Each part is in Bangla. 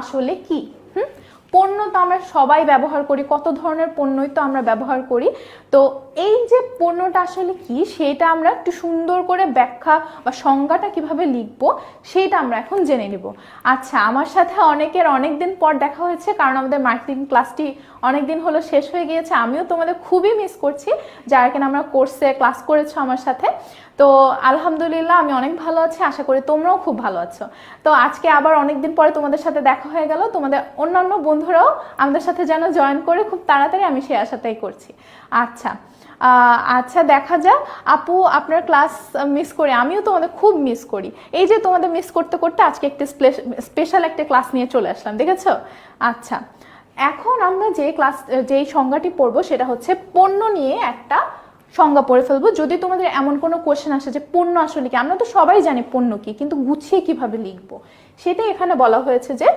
আসলে কি? হুম? পণ্য তো আমরা সবাই ব্যবহার করি, কত ধরনের পণ্যই তো আমরা ব্যবহার করি। তো এই যে পণ্যটা আসলে কি, সেটা আমরা একটু সুন্দর করে ব্যাখ্যা বা সংজ্ঞাটা কীভাবে লিখব, সেটা আমরা এখন জেনে নিব। আচ্ছা আমার সাথে অনেকের অনেক দিন পর দেখা হয়েছে, কারণ আমাদের মার্কেটিং ক্লাসটি অনেক দিন হলো শেষ হয়ে গিয়েছে। আমিও তোমাদের খুবই মিস করছি, যারা কিনা আমরা কোর্সে ক্লাস করেছ আমার সাথে। তো আলহামদুলিল্লাহ আমি অনেক ভালো আছি, আশা করি তোমরাও খুব ভালো আছো। তো আজকে আবার অনেক দিন পরে তোমাদের সাথে দেখা হয়ে গেল, তোমাদের অন্যান্য বন্ধুরাও আমাদের সাথে যেন জয়েন করে খুব তাড়াতাড়ি আমি সেই আশাটাই করছি। আচ্ছা আচ্ছা দেখা যাক। আপু, আপনার ক্লাস মিস করে, আমিও তোমাদের খুব মিস করি। এই যে তোমাদের মিস করতে করতে আজকে একটা স্পেশাল একটা ক্লাস নিয়ে চলে আসলাম, দেখেছ? আচ্ছা এখন আমরা যে ক্লাস যেই সংজ্ঞাটি পড়ব সেটা হচ্ছে পণ্য নিয়ে একটা সংজ্ঞা পড়ে ফেলব। যদি তোমাদের এমন কোনো কোশ্চেন আসে যে পণ্য আসলে কি, আমরা তো সবাই জানি পণ্য কি, কিন্তু গুছিয়ে কীভাবে লিখব? সেটাই এখানে বলা হয়েছে যে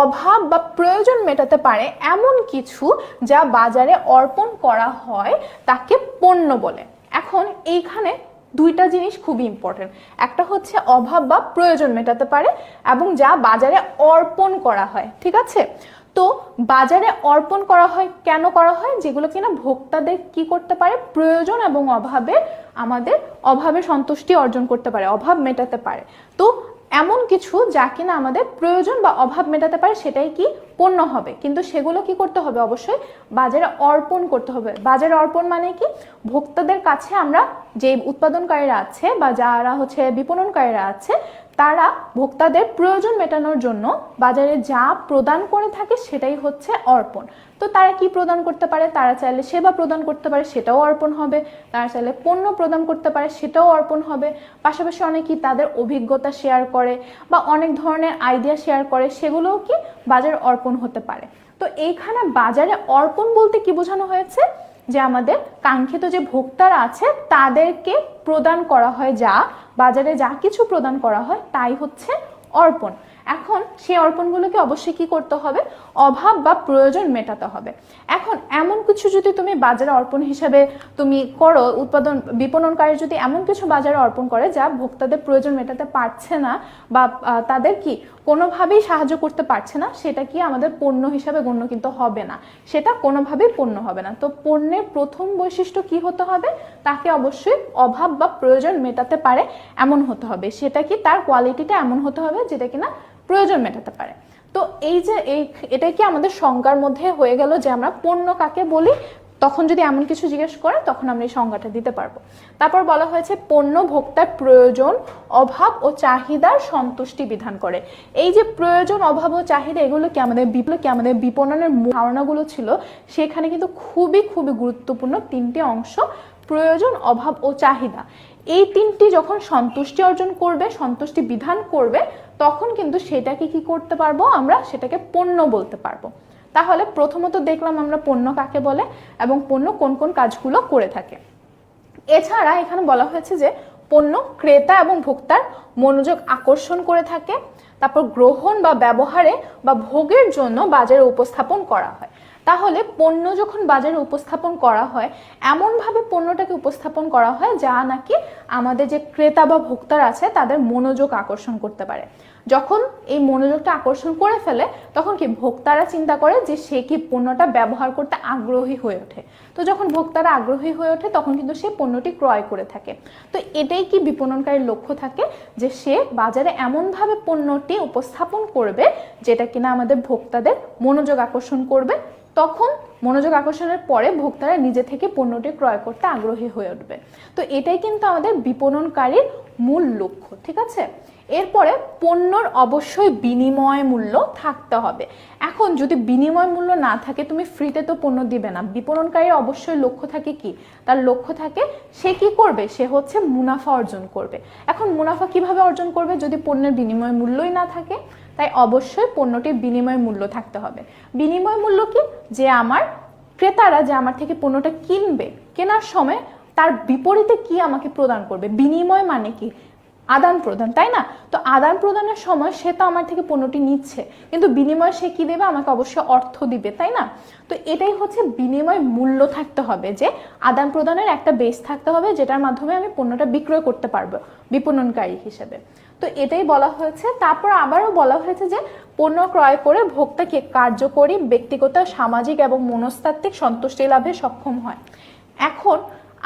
অভাব বা প্রয়োজন মেটাতে পারে এমন কিছু যা বাজারে অর্পণ করা হয় তাকে পণ্য বলে। এখন এইখানে দুইটা জিনিস খুবই ইম্পর্টেন্ট একটা হচ্ছে অভাব বা প্রয়োজন মেটাতে পারে এবং যা বাজারে অর্পণ করা হয়, ঠিক আছে? তো বাজারে অর্পণ করা হয়, কেন করা হয়? যেগুলো কিনা ভোক্তাদের কি করতে পারে? প্রয়োজন এবং অভাবে আমাদের অভাবে সন্তুষ্টি অর্জন করতে পারে, অভাব মেটাতে পারে। তো এমন কিছু যা কিনা আমাদের প্রয়োজন বা অভাব মেটাতে পারে, সেটাই কি পণ্য হবে? কিন্তু সেগুলো কি করতে হবে? অবশ্যই বাজারে অর্পণ করতে হবে। বাজারে অর্পণ মানে কি? ভোক্তাদের কাছে আমরা যে উৎপাদনকারীরা আছে বা যারা হচ্ছে বিপণনকারীরা আছে তারা ভোক্তাদের প্রয়োজন মেটানোর জন্য বাজারে যা প্রদান করে থাকে সেটাই হচ্ছে অর্পণ। তো তারা কি প্রদান করতে পারে? তারা চাইলে সেবা প্রদান করতে পারে, সেটাও অর্পণ হবে। তারা চাইলে পণ্য প্রদান করতে পারে, সেটাও অর্পণ হবে। পাশাপাশি অনেকেই তাদের অভিজ্ঞতা শেয়ার করে বা অনেক ধরনের আইডিয়া শেয়ার করে, সেগুলোও কি বাজারে অর্পণ হতে পারে। তো এইখানে বাজারে অর্পণ বলতে কি বোঝানো হয়েছে? যে আমাদের কাঙ্ক্ষিত যে ভোক্তারা আছে, তাদেরকে প্রদান করা হয় যা, বাজারে যা কিছু প্রদান করা হয়, তাই হচ্ছে অর্পণ। এখন সেই অর্পণগুলোকে অবশ্যই কি করতে হবে? অভাব বা প্রয়োজন মেটাতে হবে। এখন এমন কিছু যদি তুমি বাজারে অর্পণ হিসাবে তুমি করো, উৎপাদন বিপণনকারী যদি এমন কিছু বাজারে অর্পণ করে যা ভোক্তাদের প্রয়োজন মেটাতে পারছে না বা তাদের কি কোনোভাবেই সাহায্য করতে পারছে না, সেটা কি আমাদের পণ্য হিসাবে গণ্য কিন্তু হবে না। সেটা কোনোভাবেই পণ্য হবে না। তো পণ্যের প্রথম বৈশিষ্ট্য কি হতে হবে? তাকে অবশ্যই অভাব বা প্রয়োজন মেটাতে পারে, এমন হতে হবে। সেটা কি তার কোয়ালিটিটা এমন হতে হবে যেটা কিনা প্রয়োজন মেটাতে পারে। তো এই যে এই এটা কি আমাদের সংজ্ঞার মধ্যে হয়ে গেল যে আমরা পণ্য কাকে বলি? তখন যদি এমন কিছু জিজ্ঞেস করে, তখন আমরা এই সংজ্ঞাটা দিতে পারব। তারপর বলা হয়েছে, পণ্য ভোক্তার প্রয়োজন, অভাব ও চাহিদার সন্তুষ্টি বিধান করে। এই যে প্রয়োজন, অভাব ও চাহিদা, এগুলো কি আমাদের বিপ্লব কি আমাদের বিপণনের ধারণাগুলো ছিল? সেখানে কিন্তু খুবই খুবই গুরুত্বপূর্ণ তিনটি অংশ প্রয়োজন, অভাব ও চাহিদা। এই তিনটি যখন সন্তুষ্টি অর্জন করবে, সন্তুষ্টি বিধান করবে, তখন কিন্তু সেটাকে কি করতে পারব? আমরা সেটাকে পণ্য বলতে পারব। তাহলে প্রথমত দেখলাম আমরা পণ্য কাকে বলে এবং পণ্য কোন কোন কাজগুলো করে থাকে। এছাড়া এখানে বলা হয়েছে যে, পণ্য ক্রেতা এবং ভোক্তার মনোযোগ আকর্ষণ করে থাকে। তারপর গ্রহণ বা ব্যবহারে বা ভোগের জন্য বাজারে উপস্থাপন করা হয়। তাহলে পণ্য যখন বাজারে উপস্থাপন করা হয়, এমনভাবে পণ্যটাকে উপস্থাপন করা হয় যা নাকি আমাদের যে ক্রেতা বা ভোক্তার আছে তাদের মনোযোগ আকর্ষণ করতে পারে। যখন এই মনোযোগটা আকর্ষণ করে ফেলে, তখন কি ভোক্তারা চিন্তা করে যে সে কি পণ্যটা ব্যবহার করতে আগ্রহী হয়ে ওঠে? তো যখন ভোক্তারা আগ্রহী হয়ে ওঠে, তখন কিন্তু সে পণ্যটি ক্রয় করে থাকে। তো এটাই কি বিপণনকারীর লক্ষ্য থাকে? যে সে বাজারে এমনভাবে পণ্যটি উপস্থাপন করবে, যেটা কিনা আমাদের ভোক্তাদের মনোযোগ আকর্ষণ করবে তখন মনোযোগ আকর্ষণের পরে ভোক্তারা নিজে থেকে পণ্যটি ক্রয় করতে আগ্রহী হয়ে উঠবে। তো এটাই কিন্তু আমাদের বিপণনকারীর মূল লক্ষ্য, ঠিক আছে? এরপরে পণ্যর অবশ্যই বিনিময় মূল্য থাকতে হবে। এখন যদি বিনিময় মূল্য না থাকে, তুমি ফ্রিতে তো পণ্য দিবে না। বিপণনকারীর অবশ্যই লক্ষ্য থাকে কি? তার লক্ষ্য থাকে সে কি করবে? সে হচ্ছে মুনাফা অর্জন করবে। এখন মুনাফা কীভাবে অর্জন করবে? যদি পণ্যের বিনিময় মূল্যই না থাকে তাই অবশ্যই পণ্যটির বিনিময় মূল্য থাকতে হবে। বিনিময় মূল্য কি? যে আমার ক্রেতারা যে আমার থেকে পণ্যটা কিনবে, কেনার সময় তার বিপরীতে কি আমাকে প্রদান করবে? বিনিময় মানে কি? আদান প্রদান, তাই না? তো আদান প্রদানের সময় সে তো আমার থেকে পণ্যটি নিচ্ছে, কিন্তু বিনিময়ে সে কি দেবে? আমাকে অবশ্যই অর্থ দিবে, তাই না? তো এটাই হচ্ছে বিনিময় মূল্য থাকতে হবে, যে আদান প্রদানের একটা বেস থাকতে হবে, যেটার মাধ্যমে আমি পণ্যটা বিক্রয় করতে পারব, বিপণনকারী হিসেবে। তো এটাই বলা হয়েছে। তারপর আবারও বলা হয়েছে যে পণ্য ক্রয় করে ভোক্তাকে কার্যকরী, ব্যক্তিগত, সামাজিক এবং মনস্তাত্ত্বিক সন্তুষ্টি লাভে সক্ষম হয়। এখন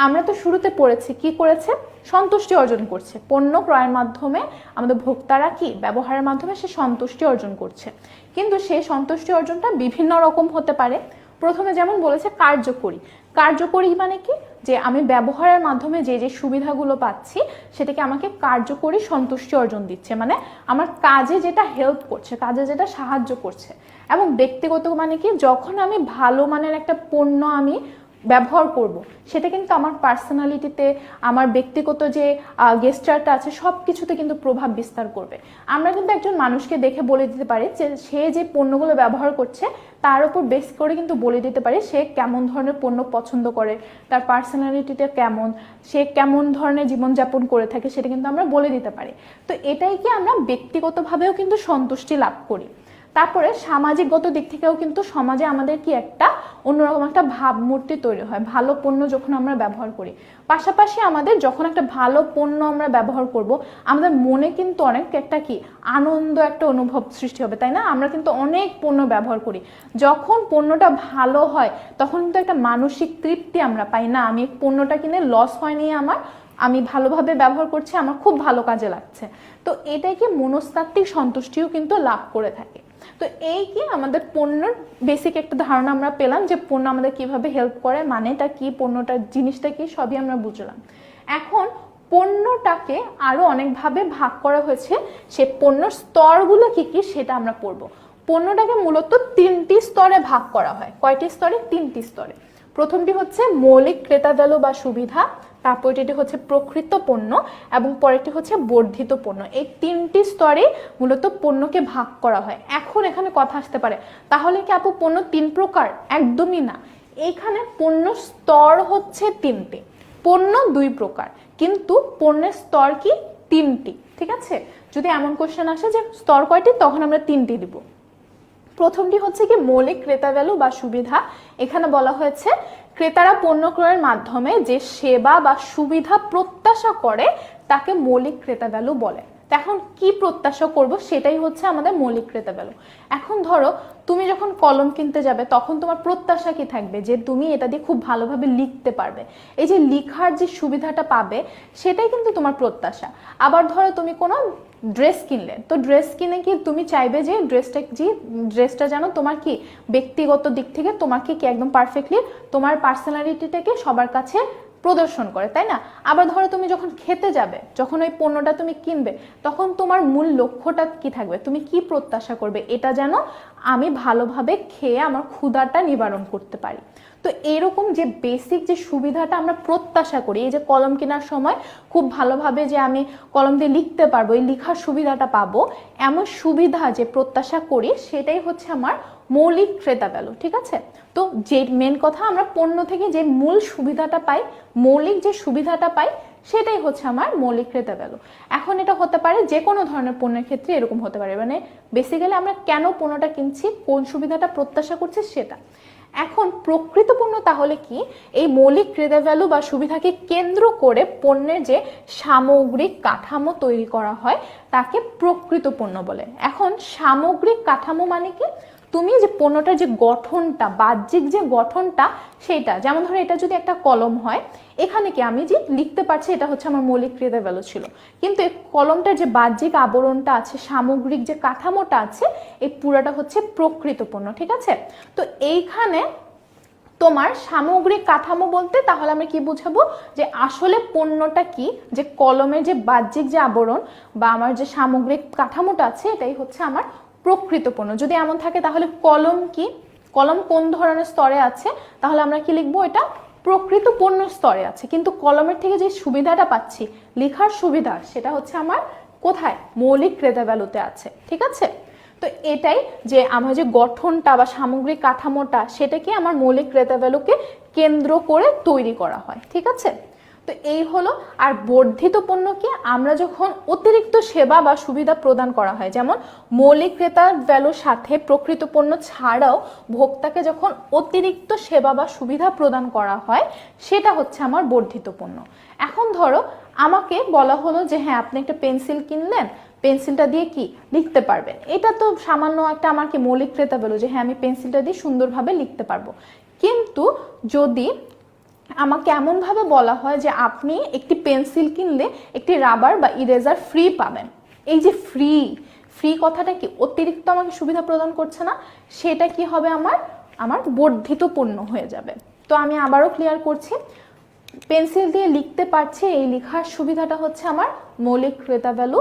আমরা তো শুরুতে পড়েছি, কি করেছে? সন্তুষ্টি অর্জন করছে। পণ্য ক্রয়ের মাধ্যমে আমাদের ভোক্তারা কি? ব্যবহারের মাধ্যমে সে সন্তুষ্টি অর্জন করছে। কিন্তু সেই সন্তুষ্টি অর্জনটা বিভিন্ন রকম হতে পারে। প্রথমে যেমন বলেছে, কার্যকরী। কার্যকরী মানে কি? যে আমি ব্যবহারের মাধ্যমে যে যে সুবিধাগুলো পাচ্ছি, সেটাকে আমাকে কার্যকরী সন্তুষ্টি অর্জন দিচ্ছে। মানে আমার কাজে যেটা হেল্প করছে, কাজে যেটা সাহায্য করছে। এবং ব্যক্তিগত মানে কি? যখন আমি ভালো মানের একটা পণ্য আমি ব্যবহার করব, সেটা কিন্তু আমার পার্সোনালিটিতে আমার ব্যক্তিগত যে গেস্টারটা আছে সব কিছুতে কিন্তু প্রভাব বিস্তার করবে। আমরা কিন্তু একজন মানুষকে দেখে বলে দিতে পারি যে, সে যে পণ্যগুলো ব্যবহার করছে, তার উপর বেস করে কিন্তু বলে দিতে পারি সে কেমন ধরনের পণ্য পছন্দ করে, তার পার্সোনালিটিটা কেমন, সে কেমন ধরনের জীবনযাপন করে থাকে, সেটা কিন্তু আমরা বলে দিতে পারি। তো এটাই কি আমরা ব্যক্তিগতভাবেও কিন্তু সন্তুষ্টি লাভ করি। তারপরে সামাজিকগত দিক থেকেও কিন্তু সমাজে আমাদের কি একটা অন্যরকম একটা ভাবমূর্তি তৈরি হয়, ভালো পণ্য যখন আমরা ব্যবহার করি। পাশাপাশি আমাদের যখন একটা ভালো পণ্য আমরা ব্যবহার করব, আমাদের মনে কিন্তু অনেক একটা কি আনন্দ একটা অনুভব সৃষ্টি হবে, তাই না? আমরা কিন্তু অনেক পণ্য ব্যবহার করি। যখন পণ্যটা ভালো হয়, তখন কিন্তু একটা মানসিক তৃপ্তি আমরা পাই, না, আমি পণ্যটা কিনে লস হয়নি আমার, আমি ভালোভাবে ব্যবহার করছি, আমার খুব ভালো কাজে লাগছে। তো এটাই কি মনস্তাত্ত্বিক সন্তুষ্টিও কিন্তু লাভ করে থাকে। তো এই কি আমাদের পণ্যর বেসিক একটা ধারণা আমরা পেলাম যে পণ্য আমাদের কীভাবে হেল্প করে, মানেটা কি পণ্যটার জিনিসটা কি, সবই আমরা বুঝলাম। এখন পণ্যটাকে আরও অনেকভাবে ভাগ করা হয়েছে, সে পণ্যর স্তরগুলো কি কি সেটা আমরা পড়ব। পণ্যটাকে মূলত তিনটি স্তরে ভাগ করা হয়। কয়টি স্তরে? তিনটি স্তরে। প্রথমটি হচ্ছে মৌলিক ক্রেতা ভ্যালু বা সুবিধা তারপর এটি হচ্ছে প্রকৃত পণ্য এবং পরেরটি হচ্ছে বর্ধিত পণ্য। এই তিনটি স্তরে মূলত পণ্যকে ভাগ করা হয়। এখন এখানে কথা আসতে পারে, তাহলে কি আপু পণ্য তিন প্রকার? একদমই না। এখানে পণ্য স্তর হচ্ছে তিনটি। পণ্য দুই প্রকার, কিন্তু পণ্যের স্তর কি? তিনটি। ঠিক আছে? যদি এমন কোশ্চেন আসে যে স্তর কয়টি, তখন আমরা তিনটি দিব। প্রথমটি হচ্ছে কি মৌলিক ক্রেতা ভ্যালু বা সুবিধা। এখানে বলা হয়েছে ক্রেতারা পণ্য ক্রয়ের মাধ্যমে যে সেবা বা সুবিধা প্রত্যাশা করে, তাকে মৌলিক ক্রেতা ভ্যালু বলে। তো এখন কি প্রত্যাশা করব সেটাই হচ্ছে আমাদের মৌলিক ক্রেতা ভ্যালু এখন ধরো, তুমি যখন কলম কিনতে যাবে, তখন তোমার প্রত্যাশা কি থাকবে? যে তুমি এটা দিয়ে খুব ভালোভাবে লিখতে পারবে। এই যে লিখার যে সুবিধাটা পাবে, সেটাই কিন্তু তোমার প্রত্যাশা। আবার ধরো, তুমি কোনো ড্রেস কিনলে, তো ড্রেস কিনে কি তুমি চাইবে যে ড্রেসটা যে ড্রেসটা যেন তোমার কি ব্যক্তিগত দিক থেকে তোমাকে কি একদম পারফেক্টলি তোমার পার্সোনালিটিটাকে সবার কাছে প্রদর্শন করে, তাই না? আবার ধরো তুমি যখন খেতে যাবে, যখন ওই পণ্যটা তুমি কিনবে, তখন তোমার মূল লক্ষ্যটা কি থাকবে? তুমি কি প্রত্যাশা করবে? এটা যেন আমি ভালোভাবে খেয়ে আমার ক্ষুধাটা নিবারণ করতে পারি। তো এরকম যে বেসিক যে সুবিধাটা আমরা প্রত্যাশা করি, এই যে কলম কেনার সময় খুব ভালোভাবে যে আমি কলম দিয়ে লিখতে পারব, এই লেখার সুবিধাটা পাবো, এমন সুবিধা যে প্রত্যাশা করি সেটাই হচ্ছে আমার মৌলিক ক্রেতা ভ্যালু ঠিক আছে? তো যে মেন কথা আমরা পণ্য থেকে যে মূল সুবিধাটা পাই, মৌলিক যে সুবিধাটা পাই, সেটাই হচ্ছে আমার মৌলিক ক্রেতা ভ্যালু এখন এটা হতে পারে যে কোনো ধরনের পণ্যের ক্ষেত্রে এরকম হতে পারে। মানে বেসিক্যালি আমরা কেন পণ্যটা কিনছি, কোন সুবিধাটা প্রত্যাশা করছি সেটা। এখন প্রকৃত পণ্য তাহলে কি? এই মৌলিক ক্রেতা ভ্যালু বা সুবিধাকে কেন্দ্র করে পণ্যের যে সামগ্রিক কাঠামো তৈরি করা হয়, তাকে প্রকৃত পণ্য বলে। এখন সামগ্রিক কাঠামো মানে কি? তুমি যে পণ্যটার যে গঠনটা, বাহ্যিক যে গঠনটা সেটা, যেমন ধরো এটা যদি একটা কলম হয়, এখানে কি আমি যে লিখতে পারছি এটা হচ্ছে আমার মৌলিক ক্রিয়া ভ্যালু ছিল। কিন্তু এই কলমটার যে বাহ্যিক আবরণটা আছে, সামগ্রিক যে কাঠামোটা আছে, এই পুরাটা হচ্ছে প্রকৃত পণ্য, ঠিক আছে? তো এইখানে তোমার সামগ্রিক কাঠামো বলতে তাহলে আমরা কি বুঝাবো? যে আসলে পণ্যটা কি? যে কলমের যে বাহ্যিক যে আবরণ বা আমার যে সামগ্রিক কাঠামোটা আছে, এটাই হচ্ছে আমার প্রকৃত পণ্য যদি এমন থাকে তাহলে কলম কি? কলম কোন ধরনের স্তরে আছে? তাহলে আমরা কি লিখব? এটা প্রকৃত পণ্য স্তরে আছে। কিন্তু কলমের থেকে যে সুবিধাটা পাচ্ছি, লেখার সুবিধা, সেটা হচ্ছে আমার কোথায়? মৌলিক ক্রেতা ভ্যালুতে আছে। ঠিক আছে? তো এটাই যে আমার যে গঠনটা বা সামগ্রিক কাঠামোটা, সেটাকে আমার মৌলিক ক্রেতা ভ্যালুকে কেন্দ্র করে তৈরি করা হয়। ঠিক আছে? তো এই হলো আর বর্ধিত পণ্য কি আমরা যখন অতিরিক্ত সেবা বা সুবিধা প্রদান করা হয়, যেমন মৌলিক ক্রেতার ভ্যালুর সাথে প্রকৃত পণ্য ছাড়াও ভোক্তাকে যখন অতিরিক্ত সেবা বা সুবিধা প্রদান করা হয়, সেটা হচ্ছে আমার বর্ধিত পণ্য। এখন ধরো আমাকে বলা হলো যে হ্যাঁ আপনি একটা পেন্সিল কিনলেন, পেন্সিলটা দিয়ে কি লিখতে পারবেন? এটা তো সামান্য একটা আমার কি মৌলিক ক্রেতা বলো যে হ্যাঁ আমি পেন্সিলটা দিয়ে সুন্দরভাবে লিখতে পারব। কিন্তু যদি আমাকে এমনভাবে বলা হয় যে আপনি একটি পেন্সিল কিনলে একটি রাবার বা ইরেজার ফ্রি পাবেন। এই যে ফ্রি ফ্রি কথাটা কি অতিরিক্ত আমাকে সুবিধা প্রদান করছে না? সেটা কি হবে আমার? আমার বর্ধিত পণ্য হয়ে যাবে। তো আমি আবারও ক্লিয়ার করছি, পেন্সিল দিয়ে লিখতে পারছি, এই লেখার সুবিধাটা হচ্ছে আমার মৌলিক ক্রেতা ভ্যালু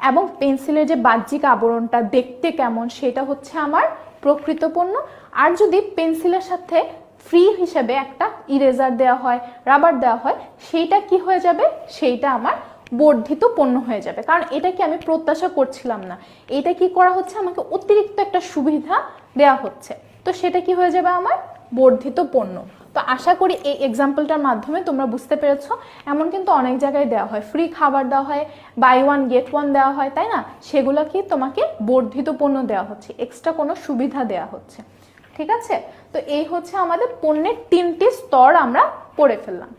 এবং পেন্সিলের যে বাহ্যিক আবরণটা দেখতে কেমন সেটা হচ্ছে আমার প্রকৃত পণ্য। আর যদি পেন্সিলের সাথে ফ্রি হিসেবে একটা ইরেজার দেওয়া হয় রাবার দেওয়া হয়, সেইটা কি হয়ে যাবে? সেইটা আমার বর্ধিত পণ্য হয়ে যাবে। কারণ এটা কি আমি প্রত্যাশা করছিলাম না। এটা কি করা হচ্ছে? আমাকে অতিরিক্ত একটা সুবিধা দেওয়া হচ্ছে। তো সেটা কি হয়ে যাবে আমার? বর্ধিত পণ্য। তো আশা করি এই এক্সাম্পলটার মাধ্যমে তোমরা বুঝতে পেরেছ। এমন কিন্তু অনেক জায়গায় দেওয়া হয়। ফ্রি খাবার দেওয়া হয় বাই ওয়ান গেট ওয়ান দেওয়া হয়, তাই না? সেগুলো কি তোমাকে বর্ধিত পণ্য দেওয়া হচ্ছে। এক্সট্রা কোনো সুবিধা দেওয়া হচ্ছে। ঠিক আছে? তো এই হচ্ছে আমাদের পণ্যের তিনটি স্তর আমরা পড়ে ফেললাম।